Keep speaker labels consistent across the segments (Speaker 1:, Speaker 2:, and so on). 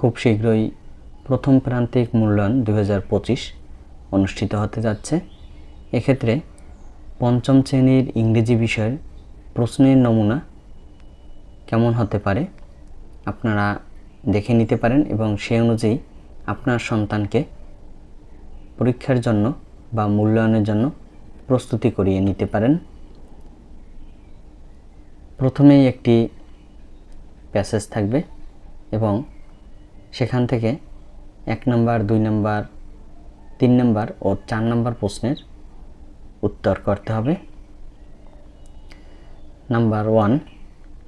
Speaker 1: খুব শীঘ্রই প্রথম প্রান্তিক মূল্যায়ন দুহাজার পঁচিশ অনুষ্ঠিত হতে যাচ্ছে। এক্ষেত্রে পঞ্চম শ্রেণির ইংরেজি বিষয়ের প্রশ্নের নমুনা কেমন হতে পারে আপনারা দেখে নিতে পারেন এবং সে অনুযায়ী আপনার সন্তানকে পরীক্ষার জন্য বা মূল্যায়নের জন্য প্রস্তুতি করিয়ে নিতে পারেন। প্রথমেই একটি প্যাসেজ থাকবে এবং সেখান থেকে এক নম্বর, দুই নম্বর, তিন নম্বর ও চার নম্বর প্রশ্নের উত্তর করতে হবে। Number one,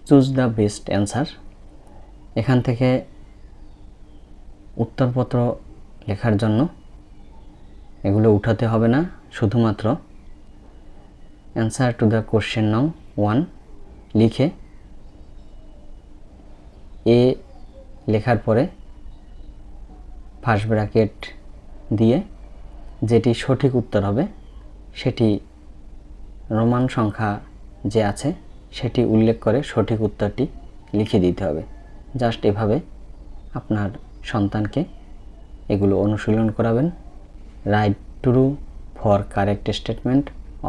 Speaker 1: choose the best answer. এখান থেকে উত্তরপত্র লেখার জন্য এগুলো উঠাতে হবে না, শুধুমাত্র অ্যান্সার টু দ্য কোশ্চেন নং ওয়ান লিখে এ লেখার পরে ফার্স্ট ব্র্যাকেট দিয়ে যেটি সঠিক উত্তর হবে, সেটি রোমান সংখ্যা যে আছে, সেটি উল্লেখ করে সঠিক উত্তরটি লিখে দিতে হবে। জাস্ট এভাবে আপনার সন্তানকে এগুলো অনুশীলন করাবেন। Write true for correct statement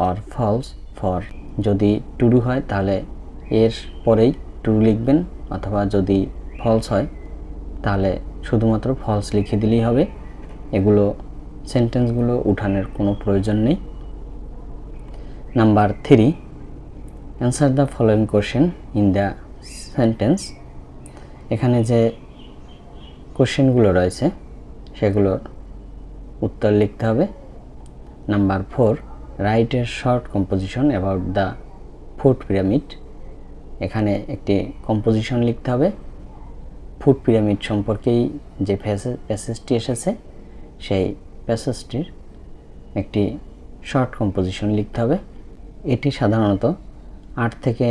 Speaker 1: or false for. যদি টুরু হয়, তাহলে এর পরেই টুরু লিখবেন, অথবা যদি ফলস হয়, তাহলে শুধুমাত্র ফলস লিখে দিলেই হবে। এগুলো সেন্টেন্সগুলো উঠানোর কোনো প্রয়োজন নেই। Number three answer the following question in the sentence এখানে যে কোশ্চেনগুলো রয়েছে, সেগুলোর উত্তর লিখতে হবে। Number four write short composition about the food pyramid এখানে একটি কম্পোজিশন লিখতে হবে। ফুড পিরামিড সম্পর্কেই যে প্যাসেজটি এসেছে, সেই প্যাসেজটির একটি শর্ট কম্পোজিশন লিখতে হবে। এটি সাধারণত আট থেকে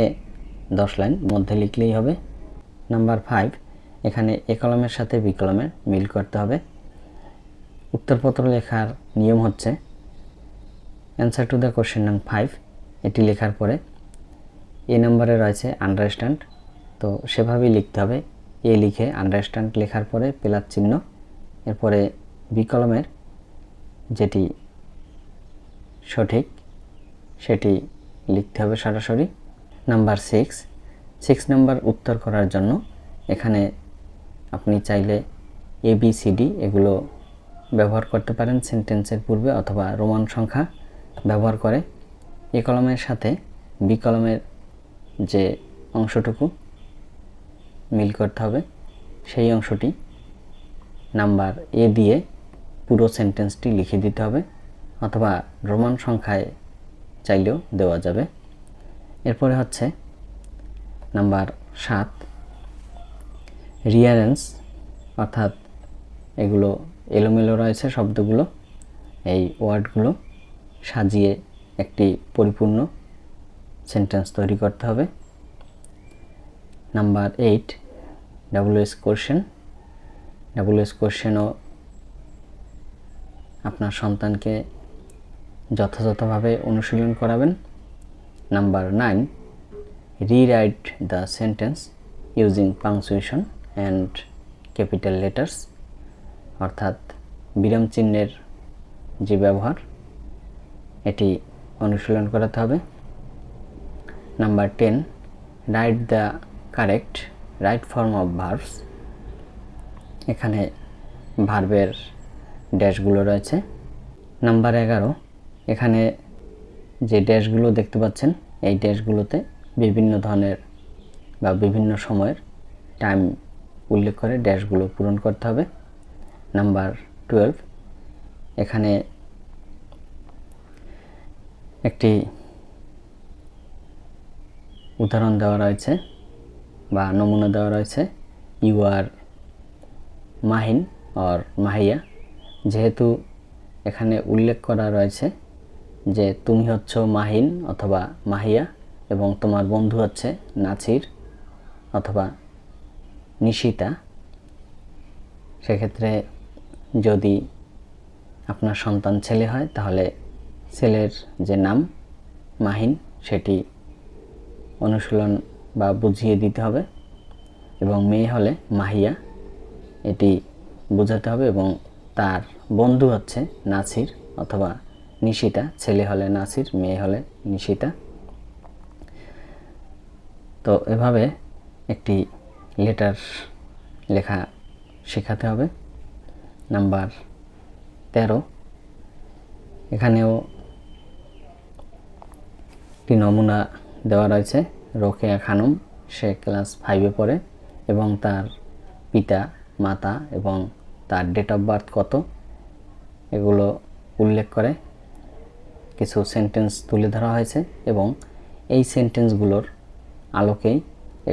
Speaker 1: দশ লাইন মধ্যে লিখলেই হবে। নাম্বার ফাইভ, এখানে এ কলমের সাথে বি কলমের মিল করতে হবে। উত্তরপত্র লেখার নিয়ম হচ্ছে, অ্যান্সার টু দ্য কোশ্চেন নাম ফাইভ, এটি লেখার পরে এ নম্বরে রয়েছে আন্ডারস্ট্যান্ড, তো সেভাবেই লিখতে হবে। এ লিখে আন্ডারস্ট্যান্ড লেখার পরে প্লাস চিহ্ন, এরপরে বি কলমের যেটি সঠিক, সেটি লিখতে হবে সরাসরি। নাম্বার সিক্স সিক্স নাম্বার উত্তর করার জন্য এখানে আপনি চাইলে এ বি সি ডি এগুলো ব্যবহার করতে পারেন সেন্টেন্সের পূর্বে অথবা রোমান সংখ্যা ব্যবহার করে। এ কলমের সাথে বি কলমের যে অংশটুকু মিল করতে হবে। সেই অংশটি নাম্বার এ দিয়ে পুরো সেন্টেন্সটি লিখে দিতে হবে অথবা রোমান সংখ্যায় চাইলেও দেওয়া যাবে। এরপরে হচ্ছে নাম্বার সাত রিয়ারেন্স অর্থাৎ এগুলো এলোমেলো রয়েছে শব্দগুলো, এই ওয়ার্ডগুলো সাজিয়ে একটি পরিপূর্ণ সেন্টেন্স তৈরি করতে হবে। Number eight WS question WS কোশ্চেনও আপনার সন্তানকে যথাযথভাবে অনুশীলন করাবেন। Number nine, rewrite the sentence using punctuation and capital letters, অর্থাৎ বিরাম চিহ্নের যে ব্যবহার, এটি অনুশীলন করাতে হবে। Number ten, write the correct right form of verbs এখানে ভার্বের ড্যাশগুলো রয়েছে। নাম্বার এগারো, এখানে যে ড্যাশগুলো দেখতে পাচ্ছেন, এই ড্যাশগুলোতে বিভিন্ন ধরনের বা বিভিন্ন সময়ের টাইম উল্লেখ করে ড্যাশগুলো পূরণ করতে হবে। নাম্বার টুয়েলভ, এখানে একটি উদাহরণ দেওয়া রয়েছে। বা নমুনা দেওয়া রয়েছে। You are Mahin or Mahia যেহেতু এখানে উল্লেখ করা রয়েছে যে তুমি হচ্ছ মাহিন অথবা মাহিয়া এবং তোমার বন্ধু হচ্ছে নাছির অথবা নিশিতা সেক্ষেত্রে যদি আপনার সন্তান ছেলে হয়, তাহলে ছেলের যে নাম মাহিন সেটি অনুশীলন বা বুঝিয়ে দিতে হবে এবং মেয়ে হলে মাহিয়া এটি বোঝাতে হবে এবং তার বন্ধু হচ্ছে নাসির অথবা নিশিতা, ছেলে হলে নাসির, মেয়ে হলে নিশিতা। তো এভাবে একটি লেটার লেখা শেখাতে হবে। নাম্বার তেরো। এখানেও একটি নমুনা দেওয়া রয়েছে। রোকেয়া খানম, সে ক্লাস ফাইভে পড়ে, এবং তার পিতা, মাতা এবং তার ডেট অফ বার্থ কত, এগুলো উল্লেখ করে কিছু সেন্টেন্স তুলে ধরা হয়েছে, এবং এই সেন্টেন্সগুলোর আলোকেই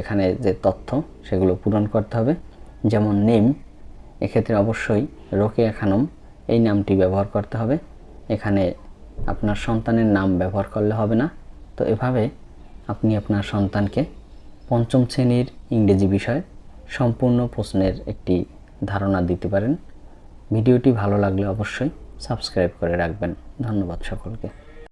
Speaker 1: এখানে যে তথ্য, সেগুলো পূরণ করতে হবে। যেমন নেম এক্ষেত্রে অবশ্যই রোকেয়া খানম, এই নামটি ব্যবহার করতে হবে। এখানে আপনার সন্তানের নাম ব্যবহার করলে হবে না। তো এভাবে আপনি আপনার সন্তানকে পঞ্চম শ্রেণির ইংরেজি বিষয়ে সম্পূর্ণ প্রশ্নের একটি ধারণা দিতে পারেন। ভিডিওটি ভালো লাগলে অবশ্যই সাবস্ক্রাইব করে রাখবেন। ধন্যবাদ সকলকে।